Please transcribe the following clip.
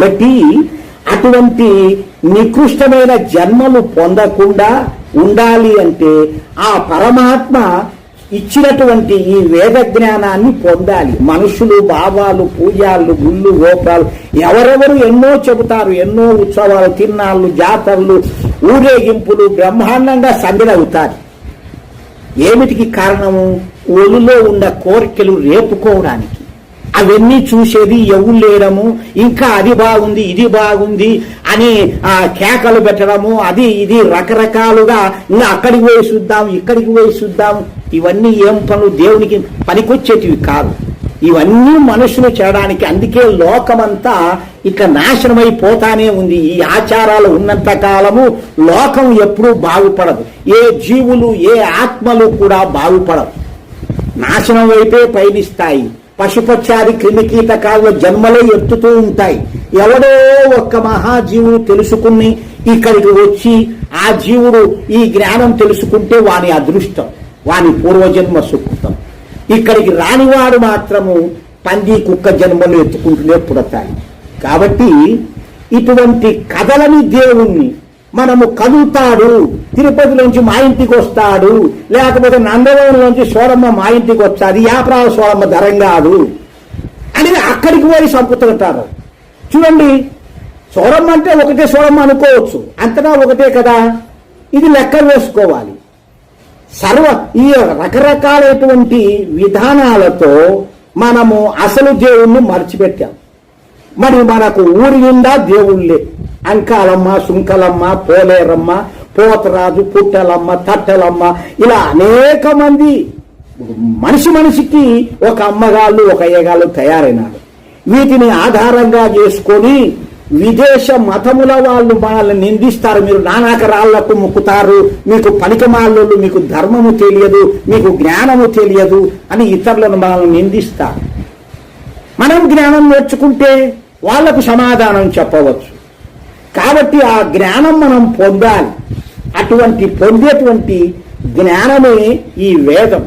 కాబట్టి అటువంటి నికృష్టమైన జన్మలు పొందకుండా ఉండాలి అంటే ఆ పరమాత్మ ఇచ్చినటువంటి ఈ వేద జ్ఞానాన్ని పొందాలి. మనుషులు భావాలు పూజాలు గుళ్ళు గోపాలు ఎవరెవరు ఎన్నో చెబుతారు ఎన్నో ఉత్సవాలు తిన్నాళ్ళు జాతరలు ఊరేగింపులు బ్రహ్మాండంగా సందడవుతారు ఏమిటికి కారణము? ఒలిలో ఉన్న కోరికలు రేపుకోవడానికి. అవన్నీ చూసేది ఎవరు లేడము ఇంకా అది బాగుంది ఇది బాగుంది అని ఆ కేకలు పెట్టడము అది ఇది రకరకాలుగా ఇంకా అక్కడికి పోయి చూద్దాం ఇక్కడికి పోయి చూద్దాం. ఇవన్నీ ఏం పనులు? దేవునికి పనికొచ్చేటివి కాదు. ఇవన్నీ మనుషులు చేయడానికి అందుకే లోకమంతా ఇట్లా నాశనమైపోతానే ఉంది. ఈ ఆచారాలు ఉన్నంత కాలము లోకం ఎప్పుడూ బాగుపడదు. ఏ జీవులు ఏ ఆత్మలు కూడా బాగుపడవు. నాశనం వైపే పయనిస్తాయి. పశుపచారి క్రిమికీటకాల జన్మలే ఎత్తుతూ ఉంటాయి. ఎవడో ఒక్క మహాజీవుడు తెలుసుకుని ఇక్కడికి వచ్చి ఆ జీవుడు ఈ జ్ఞానం తెలుసుకుంటే వాని అదృష్టం వాని పూర్వజన్మ సుకృతం. ఇక్కడికి రానివాడు మాత్రము పంది కుక్క జన్మలు ఎత్తుకుంటూనే పుడతాయి కాబట్టి ఇటువంటి కథలని దేవుణ్ణి మనము కదులుతాడు తిరుపతిలోంచి మా ఇంటికి వస్తాడు. లేకపోతే నందవరంలోంచి సోరమ్మ మా ఇంటికి వచ్చాది యాప్రాల సోరమ్మ ధరం కాదు. అని అక్కడికి పోయి సంపుతుంటారు చూడండి సోరమ్మ అంటే ఒకటే సోరమ్మ అనుకోవచ్చు. అంతటా ఒకటే కదా. ఇది లెక్క వేసుకోవాలి. సర్వ ఈ రకరకాలైనటువంటి విధానాలతో మనము అసలు దేవుణ్ణి మర్చిపెట్టాం. మరి మనకు ఊరి నిండా దేవుళ్ళే. అంకాలమ్మ సుంకలమ్మ పోలేరమ్మ పోతరాజు పుట్టలమ్మ తట్టెలమ్మ ఇలా అనేక మంది మనిషి మనిషికి ఒక అమ్మగాళ్ళు ఒక అయ్యగాళ్ళు తయారైనారు. వీటిని ఆధారంగా చేసుకొని విదేశ మతముల వాళ్ళు మనల్ని నిందిస్తారు. మీరు నానాకరాళ్ళకు ముక్కుతారు మొక్కుతారు. మీకు పనికిమాళ్ళు మీకు ధర్మము తెలియదు మీకు జ్ఞానము తెలియదు అని ఇతరులను మనల్ని నిందిస్తారు. మనం జ్ఞానం నేర్చుకుంటే వాళ్ళకు సమాధానం చెప్పవచ్చు. కాబట్టి ఆ జ్ఞానం మనం పొందాలి. అటువంటి పొందేటువంటి జ్ఞానమే ఈ వేదం.